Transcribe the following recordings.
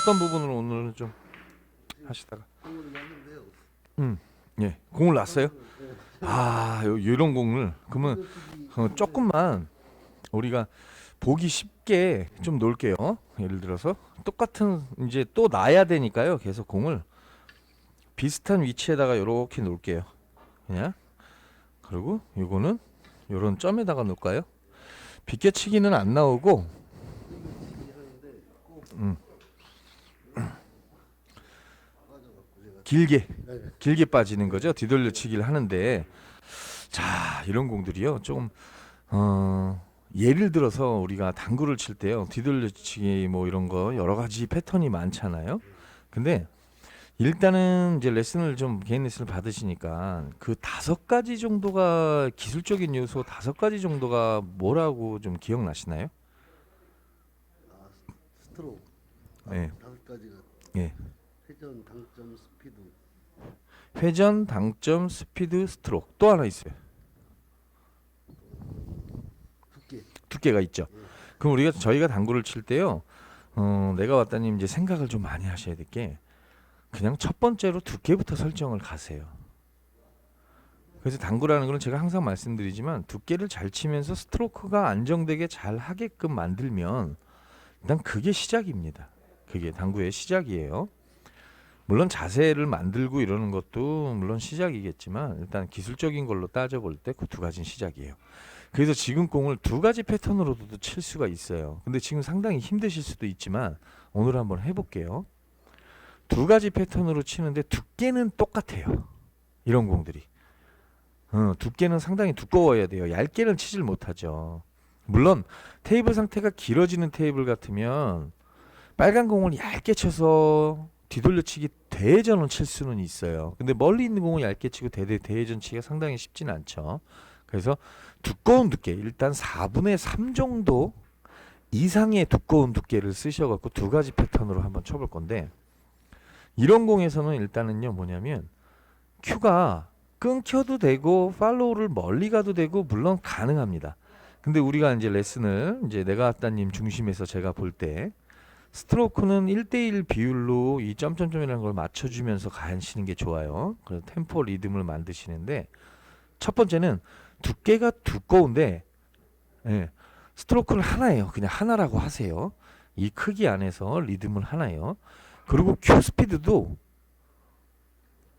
어떤 부분을 오늘은 좀 하시다가 음, 예, 공을 놨어요. 아, 요, 이런 공을 그러면 어, 조금만 우리가 보기 쉽게 좀 놓을게요. 예를 들어서 똑같은 이제 또 놔야 되니까요. 계속 공을 비슷한 위치에다가 이렇게 놓을게요. 그냥 그리고 요거는 요런 점에다가 놓을까요? 비껴치기는 안 나오고 음. 길게 길게 빠지는 거죠. 뒤돌려치기를 하는데 자 이런 공들이요 조금 어 예를 들어서 우리가 당구를 칠 때요 뒤돌려치기 뭐 이런 거 여러 가지 패턴이 많잖아요. 근데 일단은 이제 레슨을 좀 개인 레슨을 받으시니까 그 다섯 가지 정도가 기술적인 요소 다섯 가지 정도가 뭐라고 좀 기억나시나요? 스트로크 네. 다섯 가지가 예. 회전, 당점, 스피드 회전, 당점, 스피드, 스트로크 또 하나 있어요. 두께 두께가 있죠. 그럼 우리가 저희가 당구를 칠 때요. 어, 내가 왔다님 이제 생각을 좀 많이 하셔야 될 게 그냥 첫 번째로 두께부터 설정을 가세요. 그래서 당구라는 거는 제가 항상 말씀드리지만 두께를 잘 치면서 스트로크가 안정되게 잘 하게끔 만들면 일단 그게 시작입니다. 그게 당구의 시작이에요. 물론 자세를 만들고 이러는 것도 물론 시작이겠지만 일단 기술적인 걸로 따져볼 때 그 두 가지는 시작이에요. 그래서 지금 공을 두 가지 패턴으로도 칠 수가 있어요. 근데 지금 상당히 힘드실 수도 있지만 오늘 한번 해볼게요. 두 가지 패턴으로 치는데 두께는 똑같아요. 이런 공들이. 어, 두께는 상당히 두꺼워야 돼요. 얇게는 치질 못하죠. 물론 테이블 상태가 길어지는 테이블 같으면 빨간 공을 얇게 쳐서 뒤돌려치기 대회전을 칠 수는 있어요. 근데 멀리 있는 공을 얇게 치고 대대 대회전 치기가 상당히 쉽진 않죠. 그래서 두꺼운 두께 일단 4분의 3 정도 이상의 두꺼운 두께를 쓰셔갖고 두 가지 패턴으로 한번 쳐볼 건데 이런 공에서는 일단은요 뭐냐면 큐가 끊겨도 되고 팔로우를 멀리 가도 되고 물론 가능합니다. 근데 우리가 이제 레슨을 이제 내가 왔다님 중심에서 제가 볼 때 스트로크는 1대1 비율로 이 점점점이라는 걸 맞춰주면서 가시는 게 좋아요. 그래서 템포 리듬을 만드시는데 첫 번째는 두께가 두꺼운데 예, 스트로크를 하나예요. 그냥 하나라고 하세요. 이 크기 안에서 리듬을 하나예요. 그리고 큐 스피드도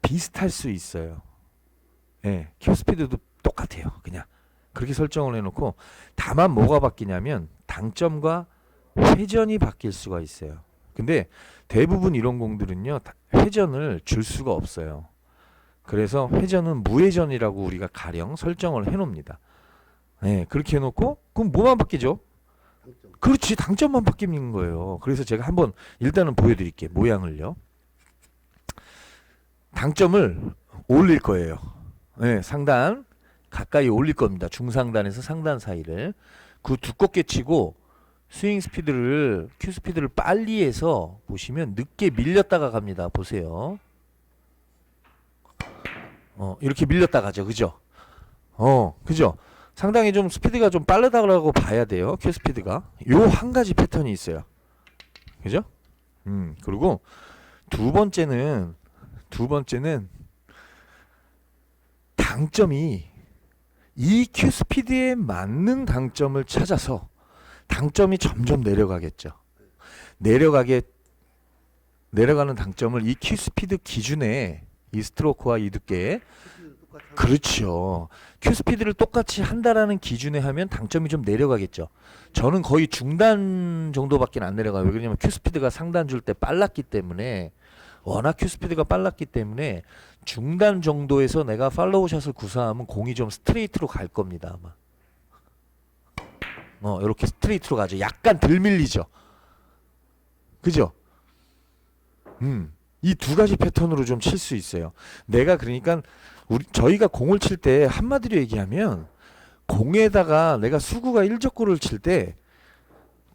비슷할 수 있어요. 예, 큐 스피드도 똑같아요. 그냥 그렇게 설정을 해놓고 다만 뭐가 바뀌냐면 당점과 회전이 바뀔 수가 있어요. 근데 대부분 이런 공들은요 다- 회전을 줄 수가 없어요. 그래서 회전은 무회전이라고 우리가 가령 설정을 해놓습니다. 네, 그렇게 해놓고 그럼 뭐만 바뀌죠? 당점 그렇지 당점만 바뀌는 거예요. 그래서 제가 한번 일단은 보여드릴게요. 모양을요. 당점을 올릴 거예요. 네, 상단 가까이 올릴 겁니다. 중상단에서 상단 사이를 그 두껍게 치고 스윙 스피드를 큐 스피드를 빨리 해서 보시면 늦게 밀렸다가 갑니다. 보세요. 어 이렇게 밀렸다 가죠, 그죠? 어 그죠? 상당히 좀 스피드가 좀 빠르다고 봐야 돼요. 큐 스피드가 요 한 가지 패턴이 있어요. 그죠? 음 그리고 두 번째는 두 번째는 당점이 이 큐 스피드에 맞는 당점을 찾아서 당점이 점점 내려가겠죠. 내려가게 내려가는 당점을 이 큐 스피드 기준에 이 스트로크와 이 두께에 그렇죠. 큐 스피드를 똑같이 한다라는 기준에 하면 당점이 좀 내려가겠죠. 저는 거의 중단 정도밖에 안 내려가요. 왜 그러냐면 큐 스피드가 상단 줄 때 빨랐기 때문에 워낙 큐 스피드가 빨랐기 때문에 중단 정도에서 내가 팔로우 샷을 구사하면 공이 좀 스트레이트로 갈 겁니다 아마. 어 이렇게 스트레이트로 가죠. 약간 덜 밀리죠. 그죠? 음. 이 두 가지 패턴으로 좀 칠 수 있어요. 내가 그러니까 우리 저희가 공을 칠 때 한마디로 얘기하면 공에다가 내가 수구가 일적구를 칠 때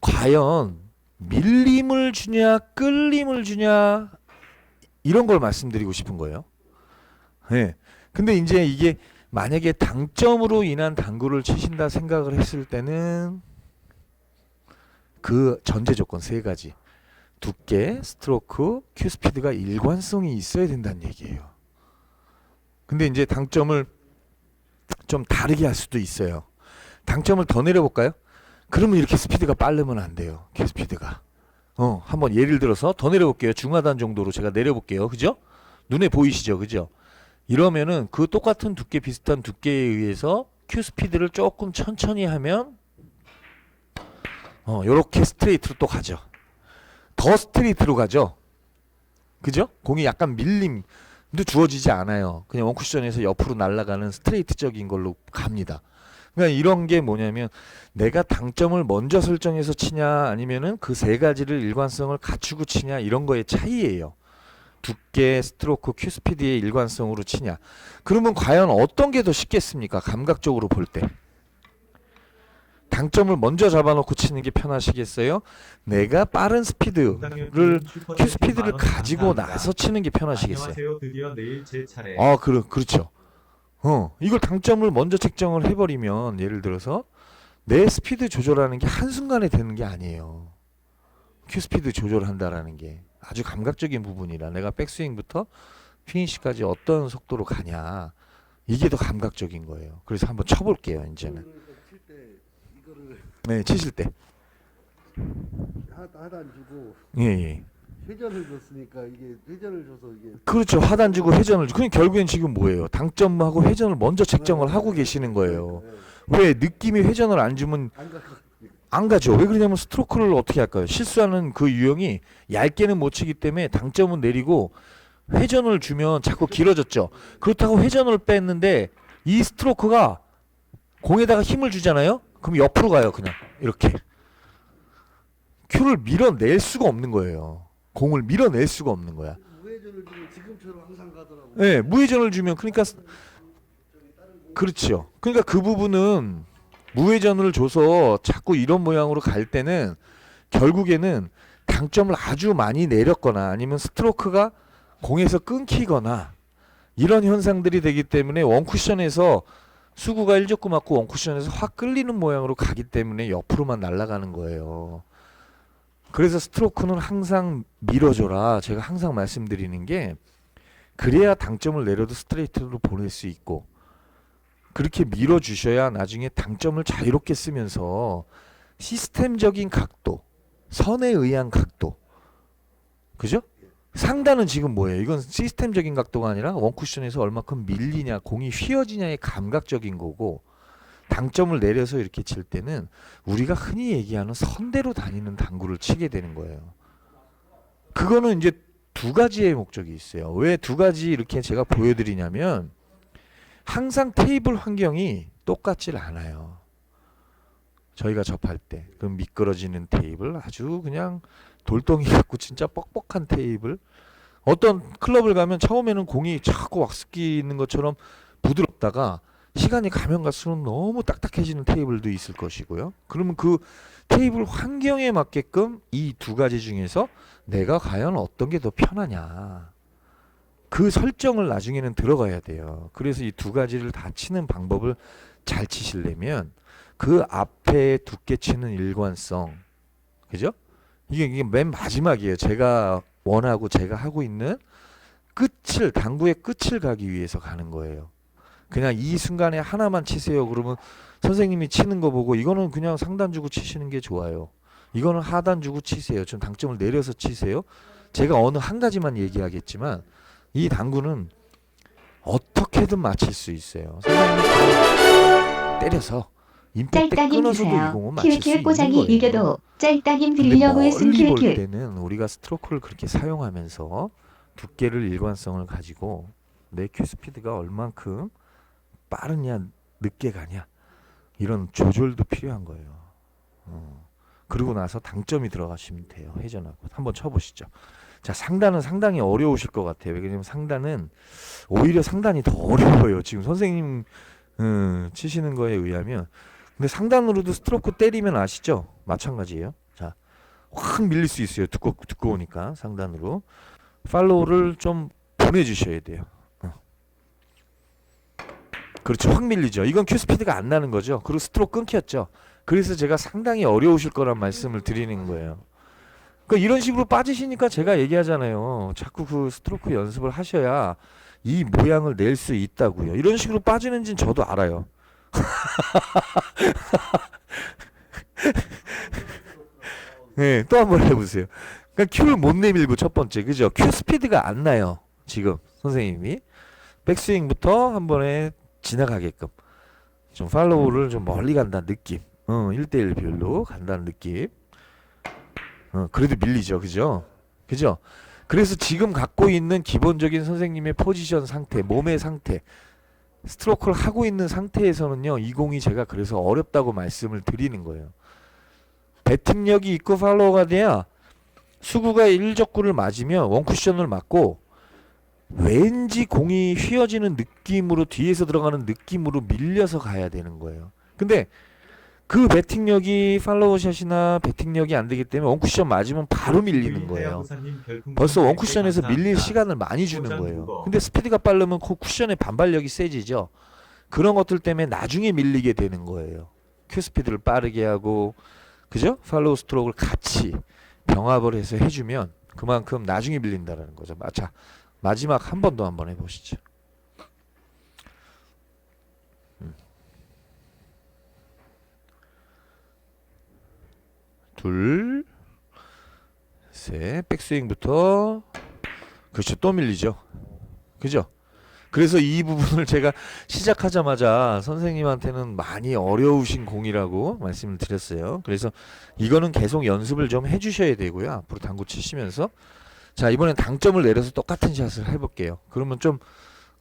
과연 밀림을 주냐 끌림을 주냐 이런 걸 말씀드리고 싶은 거예요. 예. 근데 이제 이게 만약에 당점으로 인한 당구를 치신다 생각을 했을 때는 그 전제 조건 세 가지 두께, 스트로크, 큐 스피드가 일관성이 있어야 된다는 얘기예요. 근데 이제 당점을 좀 다르게 할 수도 있어요. 당점을 더 내려볼까요? 그러면 이렇게 스피드가 빠르면 안 돼요. 큐 스피드가. 어, 한번 예를 들어서 더 내려볼게요. 중하단 정도로 제가 내려볼게요. 그죠? 눈에 보이시죠? 그죠? 이러면은 그 똑같은 두께 비슷한 두께에 의해서 큐 스피드를 조금 천천히 하면 어, 요렇게 스트레이트로 또 가죠. 더 스트레이트로 가죠. 그죠? 공이 약간 밀림도 주어지지 않아요. 그냥 원쿠션에서 옆으로 날아가는 스트레이트적인 걸로 갑니다. 그러니까 이런 게 뭐냐면 내가 당점을 먼저 설정해서 치냐 아니면은 그 세 가지를 일관성을 갖추고 치냐 이런 거의 차이예요. 두께, 스트로크, 큐 스피드의 일관성으로 치냐. 그러면 과연 어떤 게 더 쉽겠습니까? 감각적으로 볼 때. 당점을 먼저 잡아놓고 치는 게 편하시겠어요? 내가 빠른 스피드를 큐 스피드를 가지고 나서 치는 게 편하시겠어요? 안녕하세요. 드디어 내일 제 차례. 아, 그러, 그렇죠. 어, 이걸 당점을 먼저 책정을 해버리면 예를 들어서 내 스피드 조절하는 게 한순간에 되는 게 아니에요. 큐 스피드 조절한다라는 게 아주 감각적인 부분이라 내가 백스윙부터 피니시까지 어떤 속도로 가냐 이게 더 감각적인 거예요. 그래서 한번 쳐볼게요, 이제는. 그러니까 이거를 네, 치실 때. 하- 하단 주고 예, 예. 회전을 줬으니까 이게 회전을 줘서 이게 그렇죠. 하단 주고 회전을 주고. 그럼 결국엔 지금 뭐예요? 당점하고 회전을 먼저 책정을 하고 계시는 거예요. 네. 왜 느낌이 회전을 안 주면 안 가죠. 왜 그러냐면 스트로크를 어떻게 할까요? 실수하는 그 유형이 얇게는 못 치기 때문에 당점은 내리고 회전을 주면 자꾸 길어졌죠. 그렇다고 회전을 뺐는데 이 스트로크가 공에다가 힘을 주잖아요. 그럼 옆으로 가요. 그냥 이렇게 큐를 밀어낼 수가 없는 거예요. 공을 밀어낼 수가 없는 거야. 우회전을 주면 지금처럼 항상 가더라고. 예, 무회전을 주면 그러니까 스- 그렇죠. 그러니까 그 부분은 무회전을 줘서 자꾸 이런 모양으로 갈 때는 결국에는 당점을 아주 많이 내렸거나 아니면 스트로크가 공에서 끊기거나 이런 현상들이 되기 때문에 원쿠션에서 수구가 일적구 맞고 원쿠션에서 확 끌리는 모양으로 가기 때문에 옆으로만 날아가는 거예요. 그래서 스트로크는 항상 밀어줘라. 제가 항상 말씀드리는 게 그래야 당점을 내려도 스트레이트로 보낼 수 있고 그렇게 밀어 주셔야 나중에 당점을 자유롭게 쓰면서 시스템적인 각도, 선에 의한 각도. 그죠? 상단은 지금 뭐예요? 이건 시스템적인 각도가 아니라 원쿠션에서 얼마큼 밀리냐, 공이 휘어지냐의 감각적인 거고 당점을 내려서 이렇게 칠 때는 우리가 흔히 얘기하는 선대로 다니는 당구를 치게 되는 거예요. 그거는 이제 두 가지의 목적이 있어요. 왜 두 가지 이렇게 제가 보여드리냐면 항상 테이블 환경이 똑같질 않아요. 저희가 접할 때 그 미끄러지는 테이블 아주 그냥 돌덩이 같고 진짜 뻑뻑한 테이블 어떤 클럽을 가면 처음에는 공이 자꾸 왁스기 있는 것처럼 부드럽다가 시간이 가면 갈수록 너무 딱딱해지는 테이블도 있을 것이고요. 그러면 그 테이블 환경에 맞게끔 이 두 가지 중에서 내가 과연 어떤 게 더 편하냐. 그 설정을 나중에는 들어가야 돼요. 그래서 이 두 가지를 다 치는 방법을 잘 치시려면 그 앞에 두께 치는 일관성. 그죠? 이게, 이게 맨 마지막이에요. 제가 원하고 제가 하고 있는 끝을, 당구의 끝을 가기 위해서 가는 거예요. 그냥 이 순간에 하나만 치세요. 그러면 선생님이 치는 거 보고 이거는 그냥 상단 주고 치시는 게 좋아요. 이거는 하단 주고 치세요. 좀 당점을 내려서 치세요. 제가 어느 한 가지만 얘기하겠지만 이 당구는 어떻게든 맞힐 수 있어요. 때려서 임팩트 끊어서도 이 주세요. 공은 맞힐 수 킬킬 있는 꼬장이 거예요. 이겨도 짤따님 드리려고 했음 멀리 볼 킬킬. 때는 우리가 스트로크를 그렇게 사용하면서 두께를 일관성을 가지고 내 큐 스피드가 얼만큼 빠르냐 늦게 가냐 이런 조절도 필요한 거예요. 어. 그리고 나서 당점이 들어가시면 돼요. 회전하고 한번 쳐보시죠. 자 상단은 상당히 어려우실 것 같아요. 왜냐면 상단은 오히려 상단이 더 어려워요. 지금 선생님 음, 치시는 거에 의하면 근데 상단으로도 스트로크 때리면 아시죠? 마찬가지예요. 자, 확 밀릴 수 있어요. 두꺼 두꺼우니까 상단으로 팔로우를 좀 보내주셔야 돼요. 어. 그렇죠. 확 밀리죠. 이건 큐 스피드가 안 나는 거죠. 그리고 스트로크 끊겼죠. 그래서 제가 상당히 어려우실 거란 말씀을 드리는 거예요. 그러니까 이런 식으로 빠지시니까 제가 얘기하잖아요. 자꾸 그 스트로크 연습을 하셔야 이 모양을 낼 수 있다고요. 이런 식으로 빠지는지는 저도 알아요. 네, 또 한 번 해보세요. 그러니까 큐를 못 내밀고 첫 번째, 그죠? 큐 스피드가 안 나요. 지금 선생님이 백스윙부터 한 번에 지나가게끔 좀 팔로우를 좀 멀리 간다는 느낌. 어, 1대1 비율로 간다는 느낌. 어, 그래도 밀리죠. 그죠? 그죠? 그래서 지금 갖고 있는 기본적인 선생님의 포지션 상태, 몸의 상태, 스트로크를 하고 있는 상태에서는요, 이 공이 제가 그래서 어렵다고 말씀을 드리는 거예요. 배팅력이 있고 팔로우가 돼야 수구가 1적구를 맞으면 원쿠션을 맞고 왠지 공이 휘어지는 느낌으로 뒤에서 들어가는 느낌으로 밀려서 가야 되는 거예요. 근데 그 배팅력이 팔로우샷이나 배팅력이 안 되기 때문에 원쿠션 맞으면 바로 밀리는 거예요. 벌써 원쿠션에서 밀릴 시간을 많이 주는 거예요. 근데 스피드가 빠르면 그 쿠션의 반발력이 세지죠. 그런 것들 때문에 나중에 밀리게 되는 거예요. 큐 스피드를 빠르게 하고 그죠? 팔로우 스트로크를 같이 병합을 해서 해주면 그만큼 나중에 밀린다라는 거죠. 마- 자 마지막 한 번 더 한 번 해보시죠. 둘, 셋, 백스윙부터 그렇죠. 또 밀리죠. 그죠? 그래서 이 부분을 제가 시작하자마자 선생님한테는 많이 어려우신 공이라고 말씀을 드렸어요. 그래서 이거는 계속 연습을 좀 해주셔야 되고요. 앞으로 당구 치시면서 자 이번엔 당점을 내려서 똑같은 샷을 해볼게요. 그러면 좀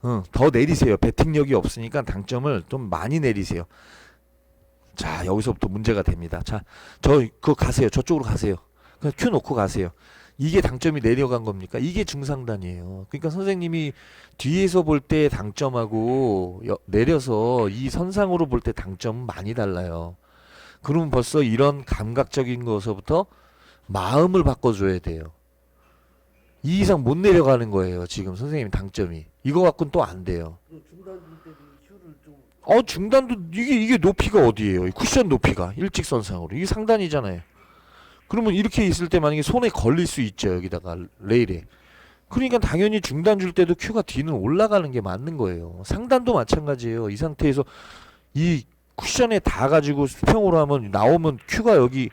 어, 더 내리세요. 배팅력이 없으니까 당점을 좀 많이 내리세요. 자 여기서부터 문제가 됩니다. 자저 그거 가세요. 저쪽으로 가세요. 그냥 큐 놓고 가세요. 이게 당점이 내려간 겁니까? 이게 중상단이에요. 그러니까 선생님이 뒤에서 볼 때 당점하고 여- 내려서 이 선상으로 볼 때 당점은 많이 달라요. 그러면 벌써 이런 감각적인 것서부터 마음을 바꿔줘야 돼요. 이 이상 못 내려가는 거예요. 지금 선생님 당점이. 이거 갖고는 또 안 돼요. 그 중단 줄 때도 이 큐를 좀 어 중단도 이게 이게 높이가 어디예요? 이 쿠션 높이가 일직선상으로 이게 상단이잖아요. 그러면 이렇게 있을 때 만약에 손에 걸릴 수 있죠 여기다가 레일에. 그러니까 당연히 중단 줄 때도 큐가 뒤는 올라가는 게 맞는 거예요. 상단도 마찬가지예요. 이 상태에서 이 쿠션에 다 가지고 수평으로 하면 나오면 큐가 여기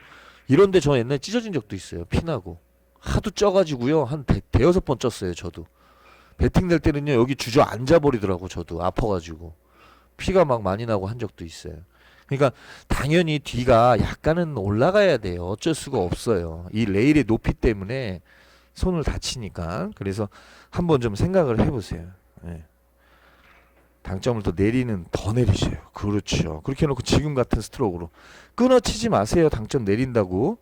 이런데 저 옛날에 찢어진 적도 있어요. 피나고 하도 쪄가지고요 한 대, 대여섯 번 쪘어요 저도. 배팅 낼 때는요 여기 주저앉아 버리더라고 저도 아파가지고 피가 막 많이 나고 한 적도 있어요. 그러니까 당연히 뒤가 약간은 올라가야 돼요. 어쩔 수가 없어요. 이 레일의 높이 때문에 손을 다치니까. 그래서 한번 좀 생각을 해보세요. 예. 당점을 더 내리는 더 내리세요. 그렇죠. 그렇게 해놓고 지금 같은 스트로크로 끊어치지 마세요. 당점 내린다고.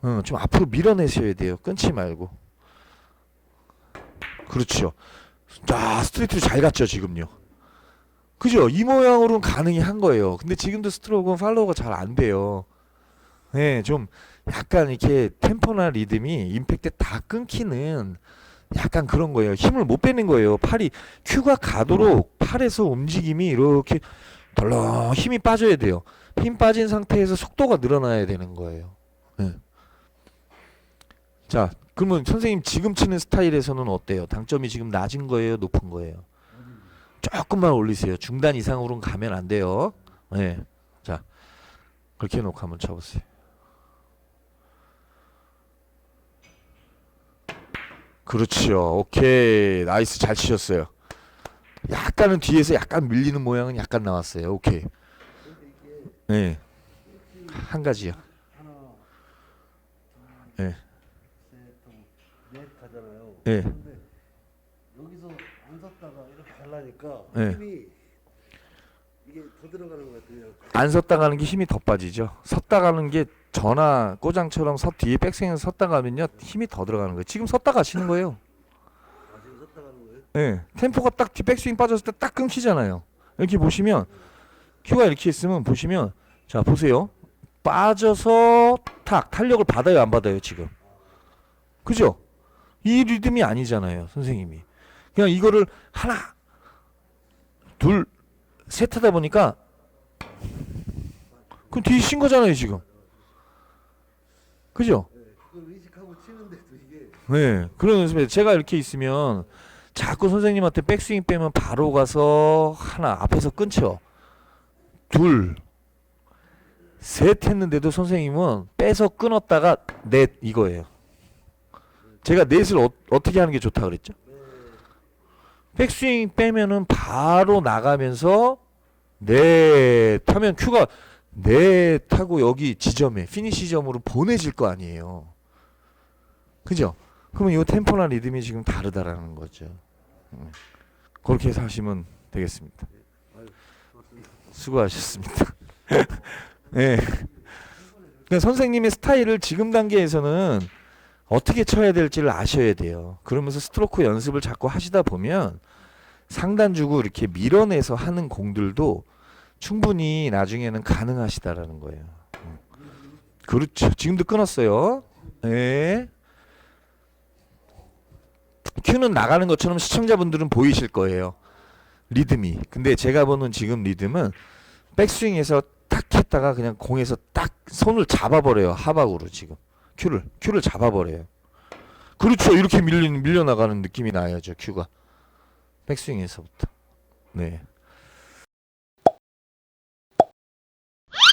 어, 좀 앞으로 밀어내셔야 돼요. 끊지 말고. 그렇죠. 자 스트레이트로 잘 갔죠 지금요. 그죠? 이 모양으로는 가능히 한 거예요. 근데 지금도 스트로크는 팔로우가 잘 안 돼요. 네, 좀 약간 이렇게 템포나 리듬이 임팩트 다 끊기는 약간 그런 거예요. 힘을 못 빼는 거예요. 팔이 큐가 가도록 팔에서 움직임이 이렇게 덜렁 힘이 빠져야 돼요. 힘 빠진 상태에서 속도가 늘어나야 되는 거예요. 네. 자, 그러면 선생님 지금 치는 스타일에서는 어때요? 당점이 지금 낮은 거예요, 높은 거예요? 조금만 올리세요. 중단 이상으로는 가면 안 돼요. 네. 자, 그렇게 해놓고 한번 쳐보세요. 그렇죠. 오케이. 나이스. 잘 치셨어요. 약간은 뒤에서 약간 밀리는 모양은 약간 나왔어요. 오케이. 네. 한 가지요. 네. 네. 근데 여기서 안 섰다가 가려니까 네. 힘이 이게 더 들어가는 것 같아요. 안 섰다 가는 게 힘이 더 빠지죠. 섰다 가는 게 전화 꼬장처럼 서 뒤에 백스윙에서 섰다 가면요 힘이 더 들어가는 거예요. 지금 섰다 가시는 거예요. 아 지금 섰다 가는 거예요? 예. 템포가 딱 뒤 백스윙 빠졌을 때 딱 끊기잖아요. 이렇게 보시면 큐가 이렇게 있으면 보시면 자 보세요. 빠져서 탁 탄력을 받아요 안 받아요 지금. 그죠? 이 리듬이 아니잖아요 선생님이. 그냥 이거를 하나 둘 셋 하다 보니까 그럼 뒤에 쉰 거잖아요 지금. 그죠? 네, 그런 연습에 제가 이렇게 있으면 자꾸 선생님한테 백스윙 빼면 바로 가서 하나 앞에서 끊죠. 둘, 셋 했는데도 선생님은 빼서 끊었다가 넷 이거예요. 제가 넷을 어, 어떻게 하는 게 좋다 그랬죠? 백스윙 빼면은 바로 나가면서 넷 하면 큐가 넷 하고 여기 지점에 피니시 점으로 보내질 거 아니에요. 그죠? 그러면 이 템포나 리듬이 지금 다르다라는 거죠. 음. 그렇게 해서 하시면 되겠습니다. 수고하셨습니다. 네. 그러니까 선생님의 스타일을 지금 단계에서는 어떻게 쳐야 될지를 아셔야 돼요. 그러면서 스트로크 연습을 자꾸 하시다 보면 상단 주고 이렇게 밀어내서 하는 공들도 충분히 나중에는 가능하시다라는 거예요. 음. 그렇죠. 지금도 끊었어요. 네. 큐는 나가는 것처럼 시청자분들은 보이실 거예요. 리듬이. 근데 제가 보는 지금 리듬은 백스윙에서 탁 했다가 그냥 공에서 딱 손을 잡아버려요. 하박으로 지금. 큐를. 큐를 잡아버려요. 그렇죠. 이렇게 밀리, 밀려나가는 느낌이 나야죠. 큐가. 백스윙에서부터. 네.